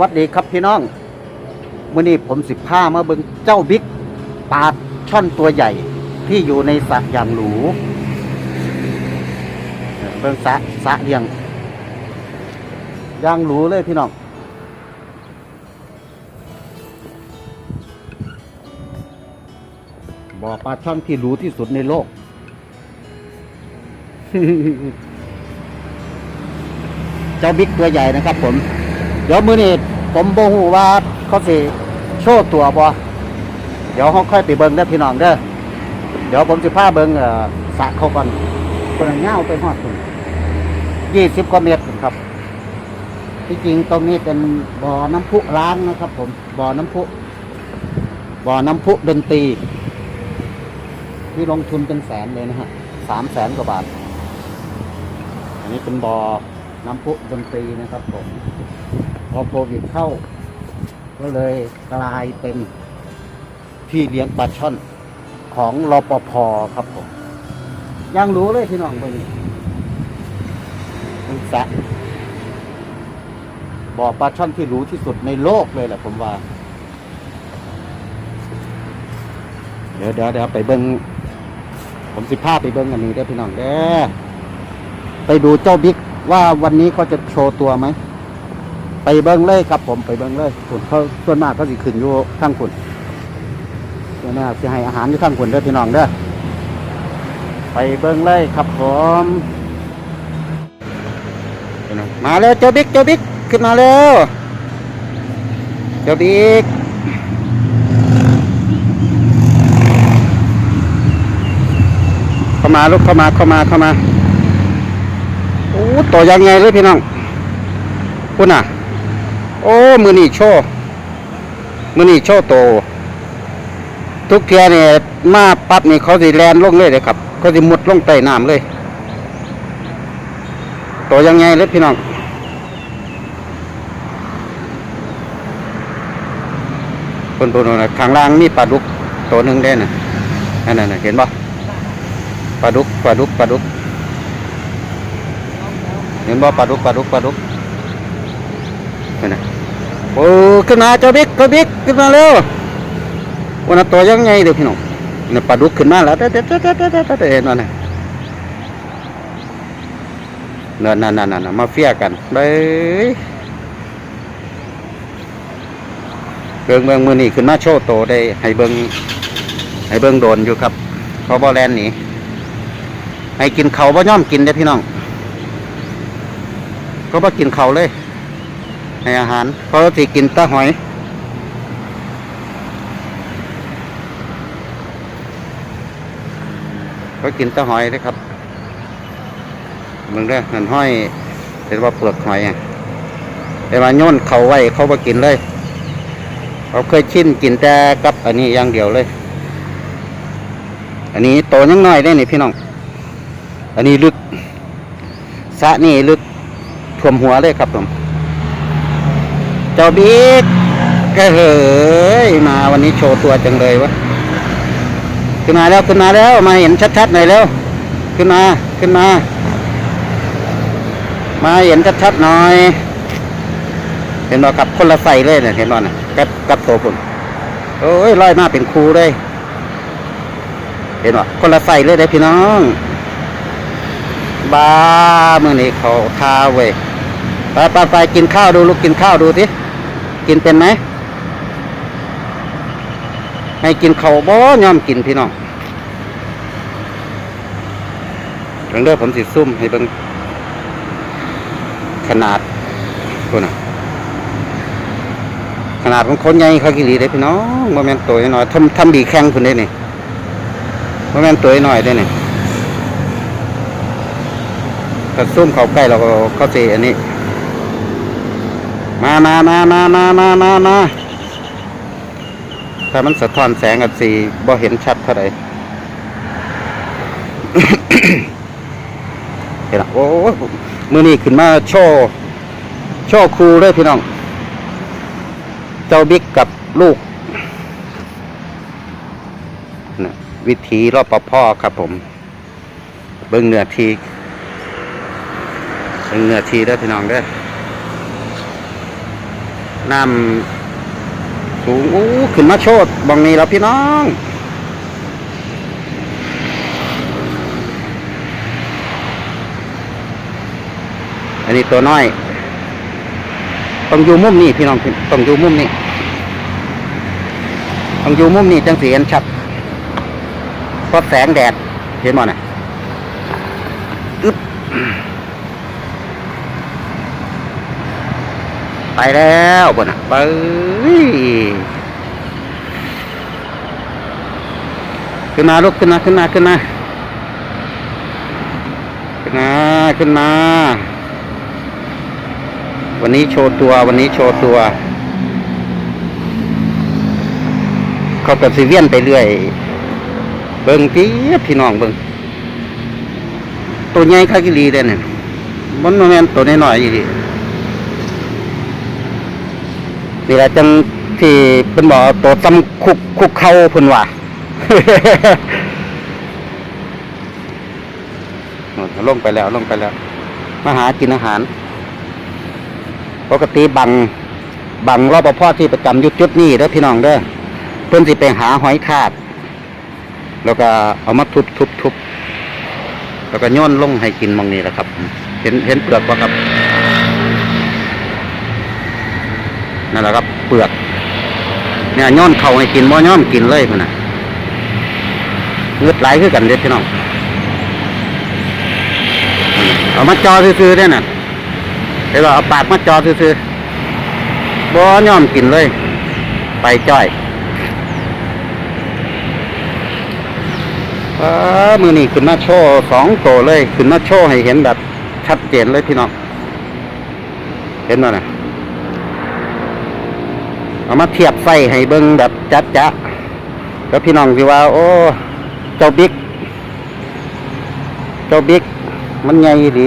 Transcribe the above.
วัสดีครับพี่น้องเมื่อนี้ผมสิบห้ามาเบิงเจ้าบิ๊กปลาช่อนตัวใหญ่ ที่อยู่ในสระอย่างหรูเบิงสระสระเลี้ยงย่างหรูเลยพี่น้องบ่อปลาช่อนที่หรูที่สุดในโลกเจ้าบิ๊กตัวใหญ่นะครับผม เดี๋ยวมือนี้ผมบ่ฮู้ว่าเขาสิโชว์ตัวบ่เดี๋ยวเขาค่อยไปเบิ่งเด้อพี่น้องเด้อเดี๋ยวผมสิพาเบิ่งเอ่อสระเขาก่อนคนละเงาไปฮอดพุ่น20กว่าเมตรพุ่นครับ ที่จริงตรงนี้เป็นบ่อน้ำพุล้างนะครับ ผมบ่อน้ำพุบ่อน้ำพุดนตรีที่ลงทุนเป็นแสนเลยนะฮะสามแสนกว่าบาท อันนี้เป็นบ่อน้ำพุดนตรีนะครับ ผม พอโควิดเข้า ก็เลยกลายเป็นที่เลี้ยงปลาช่อนของรอปภครับผมยังรู้เลยพี่น้องเบนี้เป็นสะบ่อปลาช่อนที่รู้ที่สุดในโลกเลยแหละผมว่า เดี๋ยวเดี๋ยวเดี๋ยวไปเบิ้งผมสิพาไปเบิ้งอันนี้ได้พี่น้องเด้อไปดูเจ้าบิ๊กว่าวันนี้เขาจะโชว์ตัวไหม ไปเบิ้งเลยครับผมไปเบิ้งเลยคุณเขาส่วนมากเขาสิขึ้นอยู่ข้างคุณส่วนมากสิให้อาหารอยู่ข้างคุณเด้อพี่น้องเด้อไปเบิ้งเลยครับผมพี่น้องมาแล้วเจ้าบิ๊กเจ้าบิ๊กขึ้นมาแล้วเจ้าบิ๊กเข้ามาลูกเข้ามาเข้ามาเข้ามาโอ้ต่อยังไงเลยพี่น้องคุณอะ โอ้ มือนี่โชว์มือนี่โชว์โต ทุกเทียเนี่ยมาปั๊บนี่เขาสิแลนลงเลยเลยครับ เขาสิมุดลงใต้น้ำเลยต่อยังไงเลยพี่น้องคนตัวนั้นะข้างล่างมีปลาดุกตัวหนึ่งได้น่ะนั่นน่ะเห็นปะปลาดุกปลาดุกปลาดุก เห็นบ่ปลาดุกปลาดุกปลาดุกเห็นไหม โอ้ขึ้นมาเจ้าบิ๊กเจ้าบิ๊กขึ้นมาเร็ววันนั้นตัวยังไงเดี๋ยวพี่น้องเนี่ยปลาดุกขึ้นมาแล้วเด็ดเด็ดเด็ดเด็ดเด็ดเด็ดเห็นไหมเนี่ยนั่นนั่นนั่นนั่นมาเฟียกันไปเบิ่งเบิ่งมือนี่ขึ้นมาโชว์โตได้ให้เบิ่งให้เบิ่งโดนอยู่ครับเขาบอแลนหนีให้กินเขาบ่ย่อมกินเด้พี่น้องก็บ่กินเขาเลย ให้อาหารเพราะสิกินตะหอยก็กินตะหอยเลยครับมึงเด้อนั่นห้อยเห็นว่าเปลือกหอยอะแต่ว่าโย่นเขาไว้เขาบ่กินเลยเขาเคยชินกินแต่กับอันนี้อย่างเดียวเลย อันนี้โตยังน้อยได้นี่พี่น้อง อันนี้ลึกสะนี่ลึกท่วมหัวเลยครับผม เจ้าบิ๊กก็เฮ้ยมาวันนี้โชว์ตัวจังเลยวะขึ้นมาแล้วขึ้นมาแล้วมาเห็นชัดๆหน่อยแล้ว ขึ้นมาขึ้นมา มาเห็นชัดๆหน่อย เห็นบ่ครับคนละใส่เลยเนี่ยเห็นบ่นะกับกับตัวผมโอ้ยลอยมาเป็นครูเลยเห็นบ่คนละใส่เลยเด้พี่น้องบ้าเมื่อนี้เขาทาเว้ยไปไปไปกินข้าวดูลูกกินข้าวดูสิ กินเป็นไหมให้กินเขาบ่ยอมกินพี่น้องเรื่องเด้อผมสิซุ่มให้เบิ่งขนาดตัวน่ะขนาดของคนใหญ่เขากิริได้พี่น้องโมเมนตัวน้อยทำทำบีแข้งคุณได้นี่โมเมนตัวน้อยได้นี่ถ้าซุ่มเขาใกล้เราก็เขาเสีอันนี้ มามามามามามามามาถ้ามันสะท้อนแสงกับสีบ่เห็นชัดเท่าไหร่เห็นละโอ้ยมือนี้ขึ้นมาโชว์โชว์ครูเลยพี่น้อง เจ้าบิ๊กกับลูกวิธีรอบปภครับผม เบิ้งเนื้อทีเป็นเนื้อทีได้พี่น้องเด้ น้ำสูงโอ้ขึ้นมาโชดบองนี้แล้วพี่น้องอันนี้ตัวน้อย ต้องอยู่มุมนี้พี่น้องต้องอยู่มุมนี้ต้องอยู่มุมนี้จังสีเห็นชัดเพราะแสงแดดเห็นมั้น่ะอึ๊บ ไปแล้วบนอะไปขึ้นมาลูกขึ้นมาขึ้นมาขึ้นมาขึ้นมาขึ้นมา วันนี้โชว์ตัว วันนี้โชว์ตัว เขากับซีเวียนไปเรื่อย เบิ่งพี่พี่น้องเบิ่งตัวใหญ่คากิลีเด้เนี่ยมันโมเมนตัวน้อยๆอยู่ดิ นี่แหละจังที่เป็นบอกตัวซ้ำคุกคุกเข้าเพิ่นว่าโน่นลงไปแล้วลงไปแล้ว มาหากินอาหาร ปกติบัง บังรปภที่ประจำอยุดจุดนี้เด้อพี่น้องเด้อเพิ่นสิไปหาหอยทากแล้วก็เอามาทุบทุบทุบแล้วก็โย่นลงให้กินหมองนี้แหละครับ เห็นเห็นเปลือกป่ะครับ นั่นแหละครับเปลือกเนี่ยโย่นเข่าให้กินบ่โย่นกินเลยพุ่นน่ะเงือดไหลคือกันเด้อพี่น้องเอามาจอซื่อๆเด้อน่ะเดี๋ยวเอาปากมาจอซื่อๆบ่ย้อมกินเลย ไปจ้อยมือนี่ขึ้นมาโชว์สองโตเลย ขึ้นมาโชว์ให้เห็นแบบชัดเจนเลยพี่น้อง เห็นมั้นะ เอามาเทียบไฟให้เบิ้งแบบจัดจ้ะแล้วพี่น้องสิว่า โอ้เจ้าบิ๊กเจ้าบิ๊กมันใหญ่ดี